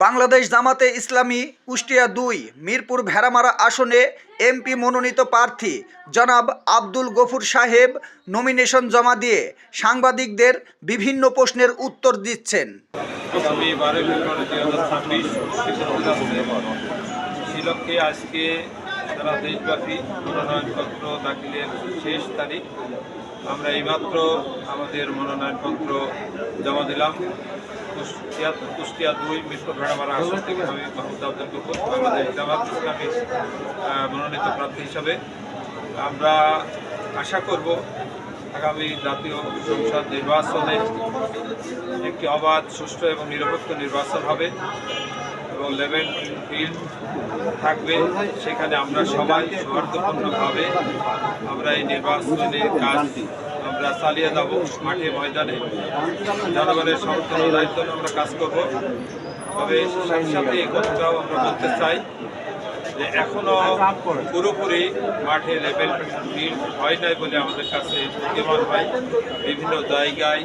বাংলাদেশ জামাতে ইসলামী, কুষ্টিয়া দুই, মিরপুর ভেড়ামারা আসনে এমপি মনোনীত প্রার্থী জনাব আব্দুল গফুর সাহেব নমিনেশন জমা দিয়ে সাংবাদিকদের বিভিন্ন প্রশ্নের উত্তর দিচ্ছেন। আজকে সারা দেশব্যাপী মনোনয়নপত্র দাখিলের শেষ তারিখ। আমরা এইমাত্র আমাদের মনোনয়নপত্র জমা দিলাম। কুষ্টিয়া কুষ্টিয়া দুই ভেড়ামারা আসন থেকে আমি মাহমুদ আব্দুল ইসলামী মনোনীত প্রার্থী হিসাবে। আমরা আশা করব আগামী জাতীয় সংসদ নির্বাচনে একটি অবাধ, সুষ্ঠু এবং নিরপেক্ষ নির্বাচন হবে। এবং লেভেল ফিল্ড থাকবে, সেখানে আমরা সবাই সৌহার্দ্যপূর্ণভাবে আমরা এই নির্বাচনের কাজ আমরা চালিয়ে যাব মাঠে ময়দানে। জনগণের সমর্থন দায়িত্ব আমরা কাজ করব। তবে সাথে সাথে এই কথাটাও আমরা বলতে চাই যে এখনও পুরোপুরি মাঠে লেভেল ফিল্ড হয় নাই বলে আমাদের কাছে প্রতিমান হয়। বিভিন্ন জায়গায়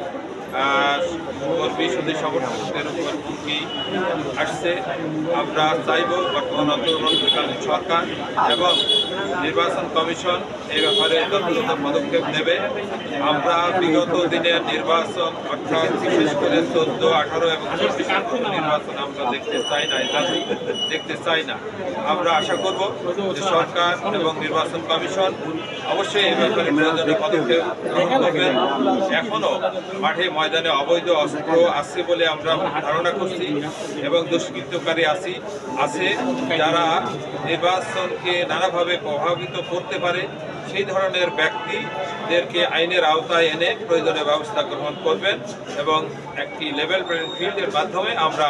আসছে। আমরা চাইব বর্তমান অন্তর্বর্তীকালীন সরকার এবং নির্বাচন কমিশন এই ব্যাপারে যথাযথ পদক্ষেপ নেবে। আমরা বিগত দিনের নির্বাচন অর্থাৎ বিশেষ করে চোদ্দ, আঠারো এবং চব্বিশের মতো নির্বাচন আমরা দেখতে চাই না, এটা দেখতে চাই না। আমরা আশা করব যে সরকার এবং নির্বাচন কমিশন অবশ্যই এই ব্যাপারে প্রয়োজনীয় পদক্ষেপ গ্রহণ করবেন। এখনও মাঠে ময়দানে অবৈধ অস্ত্র আছে বলে আমরা ধারণা করছি এবং দুষ্কৃতকারী আছি, আছে। যারা নির্বাচনকে নানাভাবে প্রভাবিত করতে পারে। সেই ধরনের ব্যক্তিদেরকে আইনের আওতায় এনে প্রয়োজনীয় ব্যবস্থা গ্রহণ করবেন এবং একটি লেভেল প্লেইং ফিল্ডের মাধ্যমে আমরা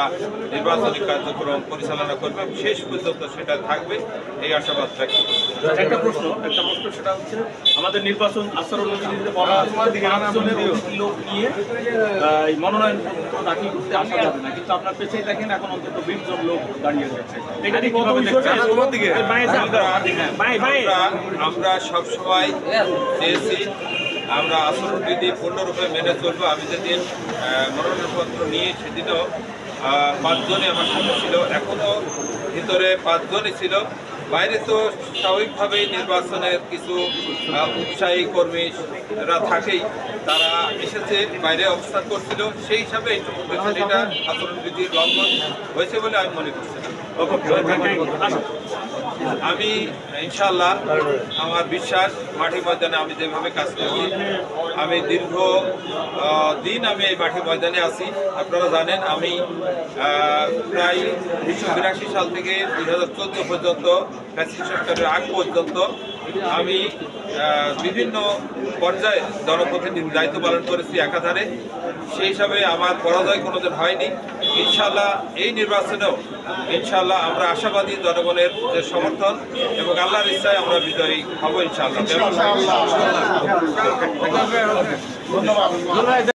নির্বাচনী কার্যক্রম পরিচালনা করব শেষ পর্যন্ত সেটা থাকবে এই আশাবাদ ব্যক্ত করছি। একটা প্রশ্ন একটা প্রশ্ন সেটা হচ্ছে আমাদের নির্বাচন আচরণ বিধিতে বলা আছে পাঁচজনের অধিক লোক নিয়ে মনোনয়ন দাখিল করতে আসা যাবে না। কিন্তু আপনার পেছনে দেখেন এখন অন্তত বিশ জন লোক দাঁড়িয়ে রয়েছে। এটা কি কীভাবে দেখছেন? আমরা আমরা সবসময় চেয়েছি আমরা আচরণবিধি পূর্ণরূপে মেনে চলবো। আমি যেদিন মনোনয়নপত্র নিয়ে সেদিনও পাঁচজনই আমার সাথে ছিল। এখনও ভিতরে পাঁচজনই ছিল। বাইরে তো স্বাভাবিকভাবেই নির্বাচনের কিছু উৎসাহী কর্মীরা থাকেই। তারা এসেছে, বাইরে অবস্থান করছিল। সেই হিসাবে এটা আচরণবিধির লঙ্ঘন হয়েছে বলে আমি মনে করছি না। আমি ইনশাল্লাহ আমার বিশ্বাস মাঠে ময়দানে আমি যেভাবে কাজ করছি আমি দীর্ঘ দিন আমি এই মাঠে ময়দানে আছি। আপনারা জানেন, আমি প্রায় উনিশশো বিরাশি সাল থেকে দুই হাজার চোদ্দ পর্যন্ত ফ্যাসিস্ট সরকারের আগ পর্যন্ত আমি বিভিন্ন পর্যায়ে জনপ্রতিনিধির দায়িত্ব পালন করেছি একাধারে। সেই হিসাবে আমার পরাজয় কোনোদিন হয়নি। ইনশাল্লাহ এই নির্বাচনেও ইনশাল্লাহ আমরা আশাবাদী জনগণের যে সমর্থন এবং আল্লাহর ইচ্ছায় আমরা বিজয়ী হব ইনশাল্লাহ